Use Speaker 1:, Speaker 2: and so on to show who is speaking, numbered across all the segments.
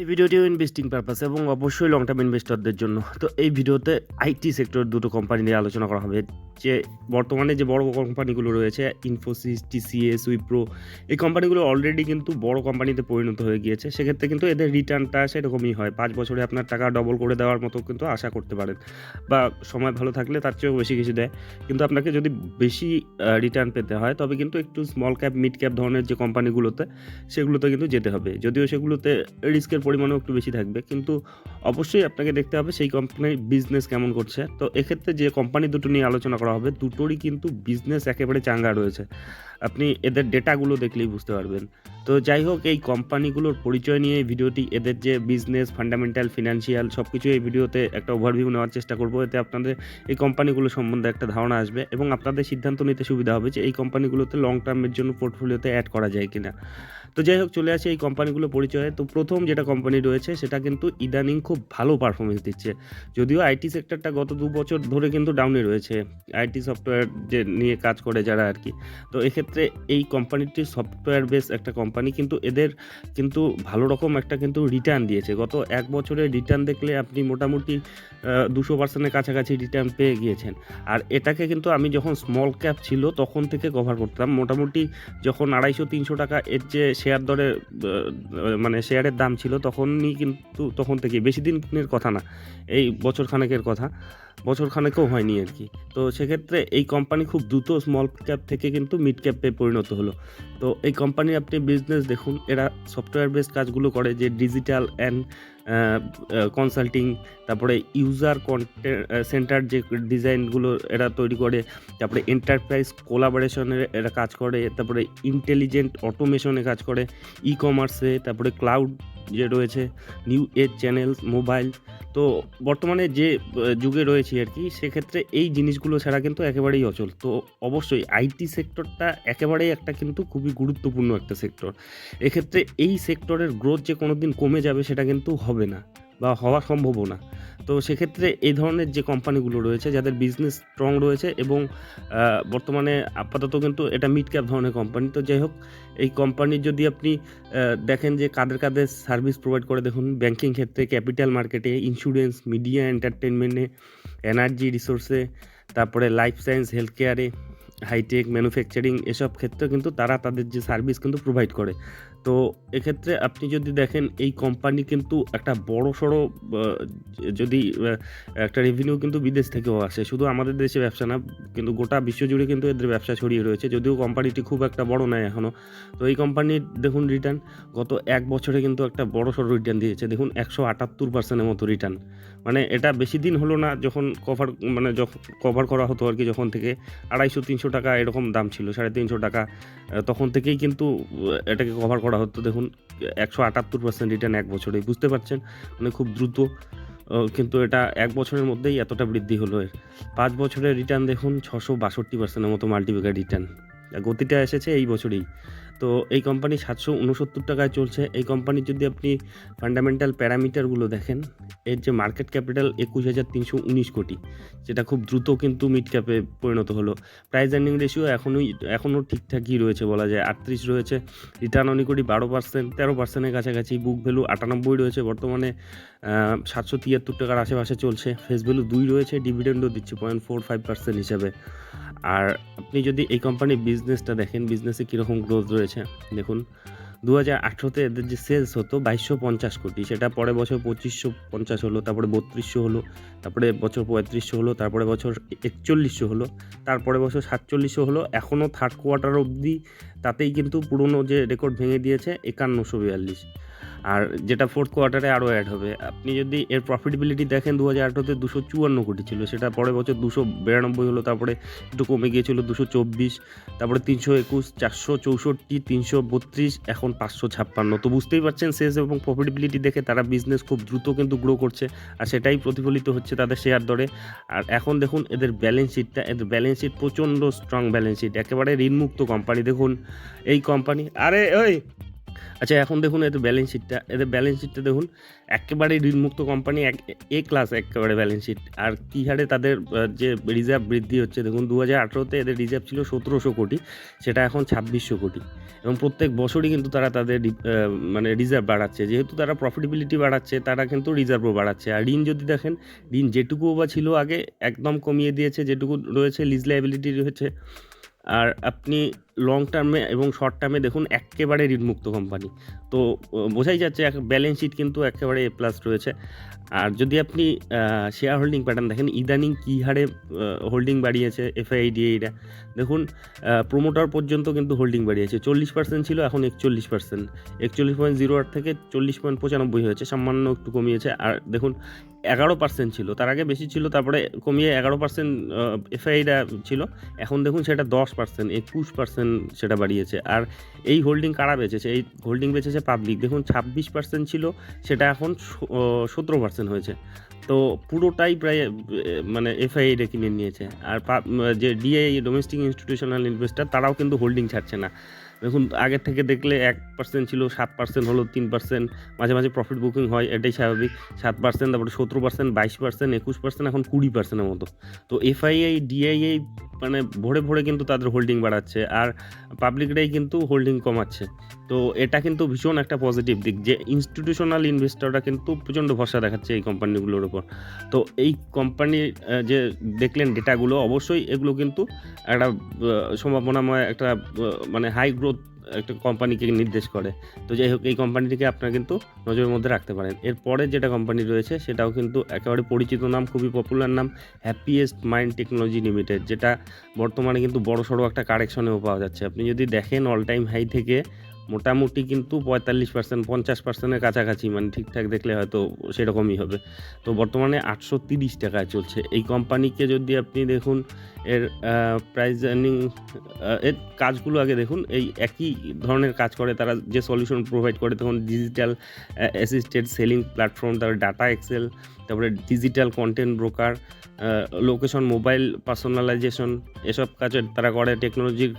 Speaker 1: এই ভিডিওটিও investing purpose এবং অবশ্যই লং টার্ম ইনভেস্টরদের জন্য। তো এই ভিডিওতে আইটি সেক্টর দুটো কোম্পানি নিয়ে আলোচনা করা হবে। যে বর্তমানে যে বড় কোম্পানিগুলো রয়েছে ইনফোসিস টিসিএস উইপ্রো এই কোম্পানিগুলো অলরেডি কিন্তু বড় কোম্পানিতে পরিণত হয়ে গিয়েছে। সেক্ষেত্রে কিন্তু এদের রিটার্নটা সেরকমই হয়। পাঁচ বছরে আপনার টাকা ডবল করে দেওয়ার মতো কিন্তু আশা করতে পারেন। বা সময় ভালো থাকলে তার চেয়েও বেশি কিছু দেয়। কিন্তু আপনাকে যদি বেশি রিটার্ন পেতে হয়, তবে কিন্তু একটু স্মল ক্যাপ মিড ক্যাপ ধরনের যে কোম্পানিগুলোতে সেগুলোতে কিন্তু যেতে হবে। যদিও সেগুলোতে রিস্কের পরিমাণও একটু বেশি থাকবে। কিন্তু অবশ্যই আপনাকে দেখতে হবে সেই কোম্পানির বিজনেস কেমন করছে। তো এক্ষেত্রে যে কোম্পানি দুটো নিয়ে আলোচনা করা হবে, দুটোরই কিন্তু বিজনেস একেবারে চাঙ্গা রয়েছে। আপনি এদের ডেটাগুলো দেখলেই বুঝতে পারবেন। তো যাই হোক, এই কোম্পানিগুলোর পরিচয় নিয়ে ভিডিওটি, এদের যে বিজনেস ফান্ডামেন্টাল ফিনান্সিয়াল সব কিছু এই ভিডিওতে একটা ওভারভিউ নেওয়ার চেষ্টা করব। এতে আপনাদের এই কোম্পানিগুলো সম্বন্ধে একটা ধারণা আসবে এবং আপনাদের সিদ্ধান্ত নিতে সুবিধা হবে যে এই কোম্পানিগুলোতে লং টার্মের জন্য পোর্টফোলিওতে অ্যাড করা যায় কিনা। তো যাই হোক, চলে আসে এই কোম্পানিগুলো পরিচয়ে। তো প্রথম যেটা কোম্পানি রয়েছে, সেটা কিন্তু ইদানিং খুব ভালো পারফরমেন্স দিচ্ছে। যদিও আইটি সেক্টরটা গত দু বছর ধরে কিন্তু ডাউনে রয়েছে। আইটি সফটওয়্যার যে নিয়ে কাজ করে যারা আর কি। তো এক্ষেত্রে এই কোম্পানিটি সফটওয়্যার বেস একটা কোম্পানি, কিন্তু এদের কিন্তু ভালো রকম একটা কিন্তু রিটার্ন দিয়েছে। গত এক বছরে রিটার্ন দেখলে আপনি মোটামুটি দুশো পার্সেন্টের কাছাকাছি রিটার্ন পেয়ে গিয়েছেন। আর এটাকে কিন্তু আমি যখন স্মল ক্যাপ ছিল তখন থেকে কভার করতাম। মোটামুটি যখন আড়াইশো তিনশো টাকা এর যে শেয়ার দরে মানে শেয়ারের দাম ছিল তখনই কিন্তু, তখন থেকে। বেশি দিনের কথা না, এই বছর খানেকের কথা। বছর খানেকেও হয়নি আর কি। তো সেক্ষেত্রে এই কোম্পানি খুব দ্রুত স্মল ক্যাপ থেকে কিন্তু মিড ক্যাপে পরিণত হলো। তো এই কোম্পানির আপনি বিজনেস দেখুন, এরা সফটওয়্যার বেস কাজগুলো করে যে ডিজিটাল অ্যান্ড কনসাল্টিং তারপরে ইউজার কন্টেন্ট সেন্টার যে ডিজাইনগুলো এরা তৈরি করে, তারপরে এন্টারপ্রাইজ কোলাবোরেশনের এরা কাজ করে, তারপরে ইন্টেলিজেন্ট অটোমেশনে কাজ করে ই কমার্সে তারপরে ক্লাউড যে রয়েছে নিউ এজ চ্যানেল মোবাইল তো বর্তমানে যে যুগে রয়েছে আর কি, সেক্ষেত্রে এই জিনিসগুলো ছাড়া কিন্তু একেবারেই অচল। তো অবশ্যই আইটি সেক্টরটা একেবারেই একটা কিন্তু খুবই গুরুত্বপূর্ণ একটা সেক্টর এক্ষেত্রে এই সেক্টরের গ্রোথ যে কোনো দিন কমে যাবে সেটা কিন্তু হবে না, বা হওয়া সম্ভবও না। তো সেক্ষেত্রে এই ধরনের যে কোম্পানিগুলো রয়েছে, যাদের বিজনেস স্ট্রং রয়েছে এবং বর্তমানে আপাতত কিন্তু এটা মিড ক্যাপ ধরনের কোম্পানি তো যাই হোক, এই কোম্পানির যদি আপনি দেখেন যে কাদের কাদের সার্ভিস প্রোভাইড করে, দেখুন ব্যাংকিং ক্ষেত্রে ক্যাপিটাল মার্কেটে ইন্স্যুরেন্স মিডিয়া এন্টারটেনমেন্টে এনার্জি রিসোর্সে তারপরে লাইফ সায়েন্স হেলথ কেয়ারে হাইটেক ম্যানুফ্যাকচারিং এসব ক্ষেত্রে কিন্তু তারা তাদের যে সার্ভিস কিন্তু প্রোভাইড করে। তো এক্ষেত্রে আপনি যদি দেখেন, এই কোম্পানি কিন্তু একটা বড় সড়ো যদি একটা রেভিনিউ কিন্তু বিদেশ থেকেও আসে। শুধু আমাদের দেশে ব্যবসা না, কিন্তু গোটা বিশ্বজুড়ে কিন্তু এদের ব্যবসা ছড়িয়ে রয়েছে। যদিও কোম্পানিটি খুব একটা বড় নয় এখনও তো এই কোম্পানির দেখুন রিটার্ন গত এক বছরে কিন্তু একটা বড় সড়ো রিটার্ন দিয়েছে। দেখুন একশো আটাত্তর পার্সেন্টের মতো রিটার্ন মানে এটা বেশি দিন হলো না যখন কভার মানে যখন কভার করা হতো আর কি যখন থেকে আড়াইশো, তিনশো টাকা এরকম দাম ছিল, সাড়ে তিনশো টাকা। তখন থেকেই কিন্তু এটাকে কভার করা হতো। দেখুন, একশো আটাত্তর পার্সেন্ট রিটার্ন এক বছরে, বুঝতে পারছেন? মানে খুব দ্রুত কিন্তু এটা এক বছরের মধ্যেই এতটা বৃদ্ধি হলো এর। পাঁচ বছরের রিটার্ন দেখুন, ছশো বাষট্টি পার্সেন্টের মতো মাল্টিপ্যাকার রিটার্ন গতিটা এসেছে এই বছরেই। তো এই কোম্পানি সাতশো উনসত্তর টাকায় চলছে। এই কোম্পানির যদি আপনি ফান্ডামেন্টাল প্যারামিটারগুলো দেখেন, এর যে মার্কেট ক্যাপিটাল একুশ হাজার তিনশো উনিশ কোটি, যেটা খুব দ্রুত কিন্তু মিড ক্যাপে পরিণত হলো। প্রাইস আর্নিং রেশিও এখনোই, এখনও ঠিকঠাকই রয়েছে বলা যায়। আটত্রিশ রয়েছে রিটার্ন অন ইকুইটি বারো পার্সেন্ট তেরো পার্সেন্টের কাছাকাছি বুক ভ্যালু আটানব্বই রয়েছে। বর্তমানে সাতশো তিয়াত্তর টাকার আশেপাশে চলছে। ফেস ভ্যালু দুই রয়েছে ডিভিডেন্ডও দিচ্ছে পয়েন্ট ফোর ফাইভ পার্সেন্ট হিসাবে। আর আপনি যদি এই কোম্পানির বিজনেসটা দেখেন বিজনেসে কীরকম গ্রোথ রয়েছে দেখুন দু হাজার আঠেরোতে এদের যে সেলস হতো বাইশশো পঞ্চাশ কোটি, সেটা পরে বছর পঁচিশশো পঞ্চাশ হলো, তারপরে বত্রিশশো হলো, তারপরে বছর পঁয়ত্রিশশো হলো, তারপরে বছর একচল্লিশশো হলো, তারপরে বছর সাতচল্লিশশো হলো, এখনও থার্ড কোয়ার্টার অবধি তাতেই কিন্তু পুরনো যে রেকর্ড ভেঙে দিয়েছে একান্নশো বিয়াল্লিশ। আর যেটা ফোর্থ কোয়ার্টারে আরও অ্যাড হবে। আপনি যদি এর প্রফিটেবিলিটি দেখেন দু হাজার আঠেরোতে দুশো চুয়ান্ন কোটি ছিল, সেটা পরের বছর দুশো বিরানব্বই হলো, তারপরে একটু কমে গিয়েছিল দুশো চব্বিশ, তারপরে তিনশো একুশ, চারশো চৌষট্টি, তিনশো বত্রিশ, এখন পাঁচশো ছাপ্পান্ন। তো বুঝতেই পারছেন সেলস এবং প্রফিটেবিলিটি দেখে তারা বিজনেস খুব দ্রুত কিন্তু গ্রো করছে, আর সেটাই প্রতিফলিত হচ্ছে তাদের শেয়ার দরে। আর এখন দেখুন, এদের ব্যালেন্স শিটটা এদের ব্যালেন্স শিট প্রচণ্ড স্ট্রং ব্যালেন্স শিট একেবারে ঋণমুক্ত কোম্পানি দেখুন, এই কোম্পানি আরে, ওই! আচ্ছা এখন দেখুন এদের ব্যালেন্স শিটটা এদের ব্যালেন্স শিটটা দেখুন, একেবারে ঋণমুক্ত কোম্পানি এক এ ক্লাস একেবারে ব্যালেন্স শিট আর কী হারে তাদের যে রিজার্ভ বৃদ্ধি হচ্ছে, দেখুন দু হাজার আঠেরোতে এদের রিজার্ভ ছিল সতেরোশো কোটি, সেটা এখন ছাব্বিশশো কোটি। এবং প্রত্যেক বছরই কিন্তু তারা তাদের মানে রিজার্ভ বাড়াচ্ছে। যেহেতু তারা প্রফিটেবিলিটি বাড়াচ্ছে, তারা কিন্তু রিজার্ভও বাড়াচ্ছে। আর ঋণ যদি দেখেন, ঋণ যেটুকুও বা ছিল আগে, একদম কমিয়ে দিয়েছে, যেটুকু রয়েছে লিজ লাইবিলিটি রয়েছে। আর আপনি লং টার্মে এবং শর্ট টার্মে দেখুন একেবারে ঋণমুক্ত কোম্পানি তো বোঝাই যাচ্ছে এক ব্যালেন্স শিট কিন্তু একেবারে এ প্লাস রয়েছে। আর যদি আপনি শেয়ার হোল্ডিং প্যাটার্ন দেখেন, ইদানিং কী হারে হোল্ডিং বাড়িয়েছে এফআইডিএইটা দেখুন প্রোমোটার পর্যন্ত কিন্তু হোল্ডিং বাড়িয়েছে। চল্লিশ পার্সেন্ট ছিল, এখন একচল্লিশ পার্সেন্ট একচল্লিশ পয়েন্ট জিরো আট থেকে চল্লিশ পয়েন্ট পঁচানব্বই হয়েছে, সামান্য একটু কমিয়েছে। আর দেখুন, এগারো পার্সেন্ট ছিল, তার আগে বেশি ছিল, তারপরে কমিয়ে এগারো পার্সেন্ট এফআইটা ছিল। এখন দেখুন, সেটা দশ পার্সেন্ট একুশ পার্সেন্ট সেটা বাড়িয়েছে। আর এই হোল্ডিং কারা বেচেছে? এই হোল্ডিং বেচেছে পাবলিক দেখুন, ছাব্বিশ পার্সেন্ট ছিল, সেটা এখন সতেরো পার্সেন্ট হয়েছে। তো পুরোটাই প্রায় মানে এফআইআইটা কিনে নিয়েছে। আর যে ডিআই ডোমেস্টিক ইনস্টিটিউশনাল ইনভেস্টার তারাও কিন্তু হোল্ডিং ছাড়ছে না। দেখুন আগের থেকে দেখলে এক পার্সেন্ট ছিল, সাত পার্সেন্ট হলো, তিন পার্সেন্ট মাঝে মাঝে প্রফিট বুকিং হয়, এটাই স্বাভাবিক। সাত পার্সেন্ট তারপরে সতেরো পার্সেন্ট বাইশ পার্সেন্ট একুশ পার্সেন্ট এখন কুড়ি পার্সেন্টের মতো। তো এফআইআই, ডিআইআই মানে ভরে ভরে কিন্তু তাদের হোল্ডিং বাড়াচ্ছে, আর পাবলিকরাই কিন্তু হোল্ডিং কমাচ্ছে। তো এটা কিন্তু ভীষণ একটা পজিটিভ দিক, যে ইনস্টিটিউশনাল ইনভেস্টররা কিন্তু প্রচণ্ড ভরসা দেখাচ্ছে এই কোম্পানিগুলোর উপর। তো এই কোম্পানির যে দেখলেন ডেটাগুলো অবশ্যই এগুলো কিন্তু একটা সম্ভাবনাময় একটা মানে হাই গ্রোথ একটা কোম্পানিকে নির্দেশ করে। তো যাই হোক, এই কোম্পানিটিকে আপনারা কিন্তু নজরের মধ্যে রাখতে পারেন। এরপরে যেটা কোম্পানি রয়েছে, সেটাও কিন্তু একেবারে পরিচিত নাম, খুবই পপুলার নাম হ্যাপিয়েস্ট মাইন্ড টেকনোলজি লিমিটেড যেটা বর্তমানে কিন্তু বড় সড়ো একটা কারেকশনেও পাওয়া যাচ্ছে। আপনি যদি দেখেন অল টাইম হাই থেকে মোটামুটি কিন্তু পঁয়তাল্লিশ পার্সেন্ট পঞ্চাশ পার্সেন্টের কাছাকাছি মানে ঠিকঠাক দেখলে হয়তো সেরকমই হবে। তো বর্তমানে আটশো তিরিশ টাকায় চলছে। এই কোম্পানিকে যদি আপনি দেখুন, এর প্রাইস আর্নিং এর কাজগুলো আগে দেখুন, এই একই ধরনের কাজ করে, তারা যে সলিউশন প্রোভাইড করে, তখন ডিজিটাল অ্যাসিস্টেড সেলিং প্ল্যাটফর্ম তারপর ডাটা এক্সেল তারপরে digital content broker location mobile personalisation এসব কাজ তারা করে। টেকনোলজির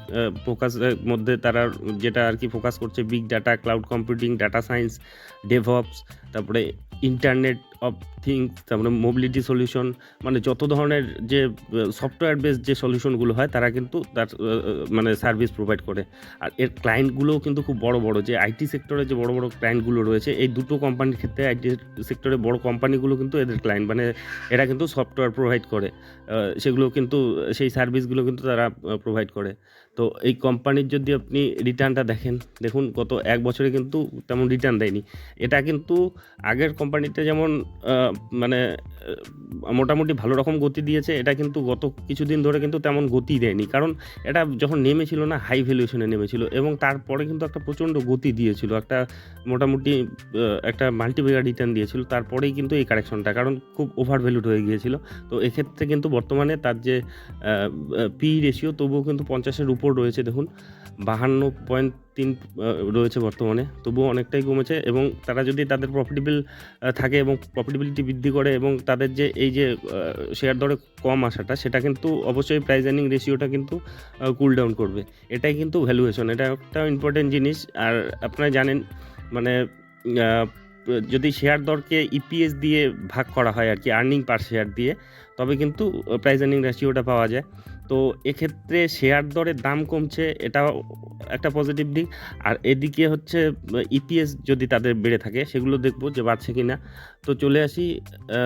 Speaker 1: ফোকাসের মধ্যে তারা যেটা আর কি ফোকাস করছে big data cloud computing data science DevOps তারপরে ইন্টারনেট অফ থিংস তারপরে মোবিলিটি সলিউশন মানে যত ধরনের যে সফটওয়্যার বেস যে সলিউশনগুলো হয়, তারা কিন্তু তার মানে সার্ভিস প্রোভাইড করে। আর এর ক্লায়েন্টগুলোও কিন্তু খুব বড় বড়, যে আইটি সেক্টরে যে বড় বড় ক্লায়েন্টগুলো রয়েছে, এই দুটো কোম্পানির ক্ষেত্রে আইটি সেক্টরে বড় কোম্পানিগুলো কিন্তু এদের ক্লায়েন্ট মানে এরা কিন্তু সফটওয়্যার প্রোভাইড করে। সেগুলো কিন্তু, সেই সার্ভিসগুলো কিন্তু তারা প্রোভাইড করে। তো এই কোম্পানির যদি আপনি রিটার্নটা দেখেন, দেখুন গত এক বছরে কিন্তু তেমন রিটার্ন দেয়নি। এটা কিন্তু আগের কোম্পানিতে যেমন মানে মোটামুটি ভালো রকম গতি দিয়েছে। এটা কিন্তু গত কিছুদিন ধরে কিন্তু তেমন গতি দেয়নি। কারণ এটা যখন নেমেছিল না হাই ভ্যালুয়েশনে নেমেছিল এবং তারপরে কিন্তু একটা প্রচণ্ড গতি দিয়েছিল। একটা মোটামুটি একটা মাল্টিপ্লেয়ার রিটার্ন দিয়েছিল। তারপরেই কিন্তু এই কারেকশনটা কারণ খুব ওভার ভ্যালুড হয়ে গিয়েছিল। তো এক্ষেত্রে কিন্তু বর্তমানে তার যে পি রেশিও তবুও কিন্তু পঞ্চাশের উপর রয়েছে। দেখুন, বাহান্ন পয়েন্ট তিন রয়েছে বর্তমানে। তবুও অনেকটাই কমেছে এবং তারা যদি তাদের প্রফিটেবল থাকে এবং প্রফিটেবিলিটি বৃদ্ধি করে এবং তাদের যে এই যে শেয়ার দরে কম আসাটা, সেটা কিন্তু অবশ্যই প্রাইস আর্নিং রেশিওটা কিন্তু কুল ডাউন করবে। এটাই কিন্তু ভ্যালুয়েশন এটা একটা ইম্পর্টেন্ট জিনিস। আর আপনারা জানেন মানে যদি শেয়ার দরকে ইপিএস দিয়ে ভাগ করা হয় আর কি আর্নিং পার শেয়ার দিয়ে, তবে কিন্তু প্রাইস আর্নিং রেশিওটা পাওয়া যায়। তো এক্ষেত্রে শেয়ার দরের দাম কমছে এটা একটা পজিটিভ দিক। আর এদিকে হচ্ছে ইপিএস যদি তাদের বেড়ে থাকে, সেগুলো দেখব যে বাড়ছে কি না তো চলে আসি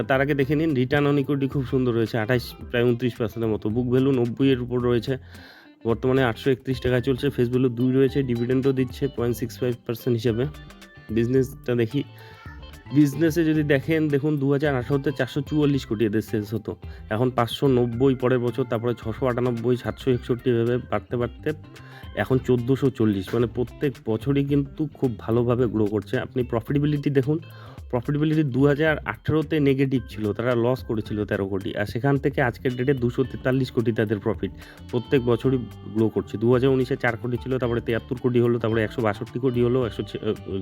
Speaker 1: তার আগে দেখে নিন রিটার্ন অন ইকুইটি খুব সুন্দর রয়েছে, আঠাইশ, প্রায় উনত্রিশ পার্সেন্টের মতো। বুক ভ্যালু নব্বইয়ের উপর রয়েছে। বর্তমানে আটশো একত্রিশ টাকায় চলছে ফেস ভ্যালু দুই রয়েছে ডিভিডেন্ডও দিচ্ছে পয়েন্ট সিক্স ফাইভ পার্সেন্ট হিসেবে। বিজনেসটা দেখি বিজনেসে যদি দেখেন, দেখুন দু হাজার আঠারোতে চারশো চুয়াল্লিশ কোটি এদের সেলস হতো। এখন পাঁচশো নব্বই পরের বছর, তারপরে ছশো আটানব্বই, সাতশো একষট্টি এভাবে বাড়তে বাড়তে এখন চোদ্দোশো চল্লিশ। মানে প্রত্যেক বছরই কিন্তু খুব ভালোভাবে গ্রো করছে। আপনি প্রফিটেবিলিটি দেখুন প্রফিটেবিলিটি দু হাজার আঠেরোতে নেগেটিভ ছিল, তারা লস করেছিল তেরো কোটি। আর সেখান থেকে আজকের ডেটে দুশো তেতাল্লিশ কোটি তাদের প্রফিট প্রত্যেক বছরই গ্রো করছে। দু হাজার উনিশে চার কোটি ছিল, তারপরে তিয়াত্তর কোটি হলো, তারপরে একশো বাষট্টি কোটি হলো, একশো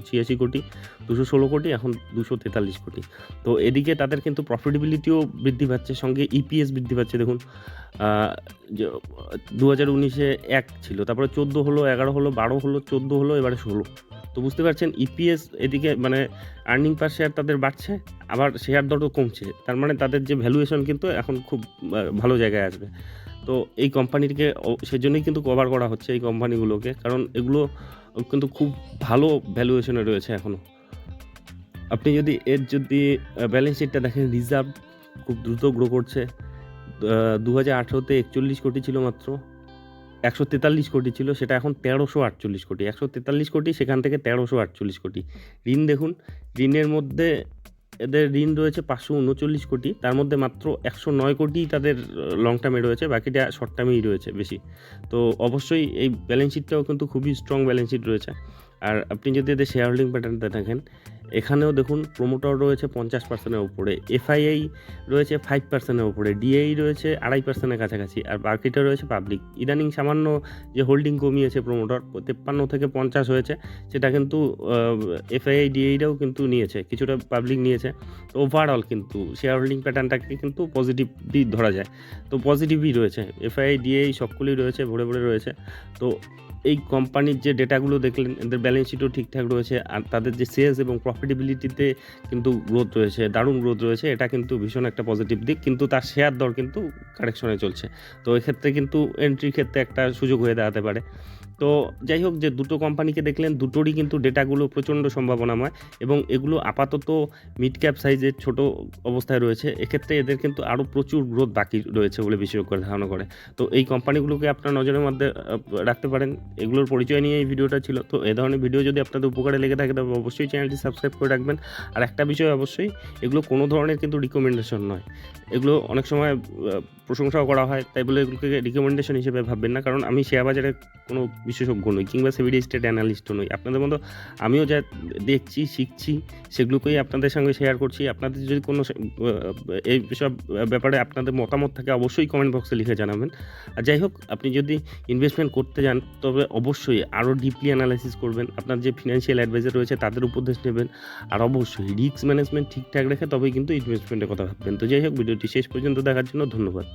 Speaker 1: ছিয়াশি কোটি, দুশো ষোলো কোটি, এখন দুশো তেতাল্লিশ কোটি। তো এদিকে তাদের কিন্তু প্রফিটেবিলিটিও বৃদ্ধি পাচ্ছে, সঙ্গে ইপিএস বৃদ্ধি পাচ্ছে, দেখুন। দু হাজার উনিশে এক ছিল, তারপরে চোদ্দ হলো, এগারো হলো, বারো হলো, চোদ্দ হলো, এবারে ষোলো। তো বুঝতে পারছেন ইপিএস এদিকে মানে আর্নিং পার শেয়ার তাদের বাড়ছে, আবার শেয়ার দরও কমছে। তার মানে তাদের যে ভ্যালুয়েশন কিন্তু এখন খুব ভালো জায়গায় আসবে। তো এই কোম্পানিটিকে ও- সেজন্যই কিন্তু কভার করা হচ্ছে এই কোম্পানিগুলোকে কারণ এগুলো কিন্তু খুব ভালো ভ্যালুয়েশনে রয়েছে এখনও আপনি যদি এর যদি ব্যালেন্স শিটটা দেখেন রিজার্ভ খুব দ্রুত গ্রো করছে। দু হাজার আঠেরোতে একচল্লিশ কোটি ছিল মাত্র। একশো তেতাল্লিশ কোটি ছিল, সেটা এখন তেরোশো আটচল্লিশ কোটি। একশো তেতাল্লিশ কোটি, সেখান থেকে তেরোশো আটচল্লিশ কোটি। ঋণ দেখুন, ঋণের মধ্যে এদের ঋণ রয়েছে পাঁচশো উনচল্লিশ কোটি, তার মধ্যে মাত্র একশো নয় কোটি তাদের লং টার্মে রয়েছে, বাকিটা শর্ট টার্মেই রয়েছে বেশি। তো অবশ্যই এই ব্যালেন্স শিটটাও কিন্তু খুবই স্ট্রং ব্যালেন্স শিট রয়েছে। আর আপনি যদি এদের শেয়ার হোল্ডিং প্যাটার্নটা দেখেন এখানেও দেখুন প্রোমোটার রয়েছে পঞ্চাশ পার্সেন্টের উপরে এফআইআই রয়েছে ফাইভ পার্সেন্টের উপরে ডিএই রয়েছে আড়াই পার্সেন্টের কাছাকাছি, আর বাকিটা রয়েছে পাবলিক ইদানিং সামান্য যে হোল্ডিং কমিয়েছে প্রোমোটার তেপ্পান্ন থেকে পঞ্চাশ হয়েছে, সেটা কিন্তু এফআইআই ডিএইটাও কিন্তু নিয়েছে, কিছুটা পাবলিক নিয়েছে। তো ওভারঅল কিন্তু শেয়ার হোল্ডিং প্যাটার্নটাকে কিন্তু পজিটিভই ধরা যায়। তো পজিটিভই রয়েছে এফআইআই ডিএই সবগুলোই রয়েছে, ভরে ভরে রয়েছে। তো এই কোম্পানির যে ডেটাগুলো দেখলেন, এদের ব্যালেন্স শিটও ঠিকঠাক রয়েছে, আর তাদের যে সেলস এবং প্রফিটেবিলিটিতে কিন্তু গ্রোথ রয়েছে, দারুণ গ্রোথ রয়েছে, এটা কিন্তু ভীষণ একটা পজিটিভ দিক, কিন্তু তার শেয়ার দর কিন্তু কারেকশনে চলছে। তো এক্ষেত্রে কিন্তু এন্ট্রির ক্ষেত্রে একটা সুযোগ হয়ে দাঁড়াতে পারে। তো যাই হোক যে দুটো কোম্পানিকে দেখলেন, দুটোরই কিন্তু ডেটাগুলো প্রচণ্ড সম্ভাবনাময় এবং এগুলো আপাতত মিড ক্যাপ সাইজের ছোট অবস্থায় রয়েছে। এক্ষেত্রে এদের কিন্তু আরও প্রচুর গ্রোথ বাকি রয়েছে বলে বিশেষজ্ঞরা ধারণা করে। তো এই কোম্পানিগুলোকে আপনার নজরের মধ্যে রাখতে পারেন। এগুলোর পরিচয় নিয়ে এই ভিডিওটা ছিল। তো এ ধরনের ভিডিও যদি আপনাদের উপকারে লেগে থাকে, তবে অবশ্যই চ্যানেলটি সাবস্ক্রাইব করে রাখবেন। আর একটা বিষয় অবশ্যই, এগুলো কোনো ধরনের কিন্তু রিকমেন্ডেশন নয়। এগুলো অনেক সময় প্রশংসাও করা হয়, তাই বলে এগুলোকে রিকমেন্ডেশন হিসেবে ভাববেন না। কারণ আমি শেয়ার বাজারে কোনো বিশেষজ্ঞ নই কিংবা সিভিডি স্টেট অ্যানালিস্টও নই। আপনাদের মতো আমিও যা দেখছি, শিখছি, সেগুলোকেই আপনাদের সঙ্গে শেয়ার করছি। আপনাদের যদি কোনো এই সব ব্যাপারে আপনাদের মতামত থাকে, অবশ্যই কমেন্ট বক্সে লিখে জানাবেন। আর যাই হোক, আপনি যদি ইনভেস্টমেন্ট করতে যান, তবে অবশ্যই আরও ডিপলি অ্যানালাইসিস করবেন। আপনার যে ফিনান্সিয়াল অ্যাডভাইজার রয়েছে, তাদের উপদেশ নেবেন। আর অবশ্যই রিস্ক ম্যানেজমেন্ট ঠিকঠাক রেখে তবেই কিন্তু ইনভেস্টমেন্টের কথা ভাববেন। তো যাই হোক, ভিডিওটি শেষ পর্যন্ত দেখার জন্য ধন্যবাদ।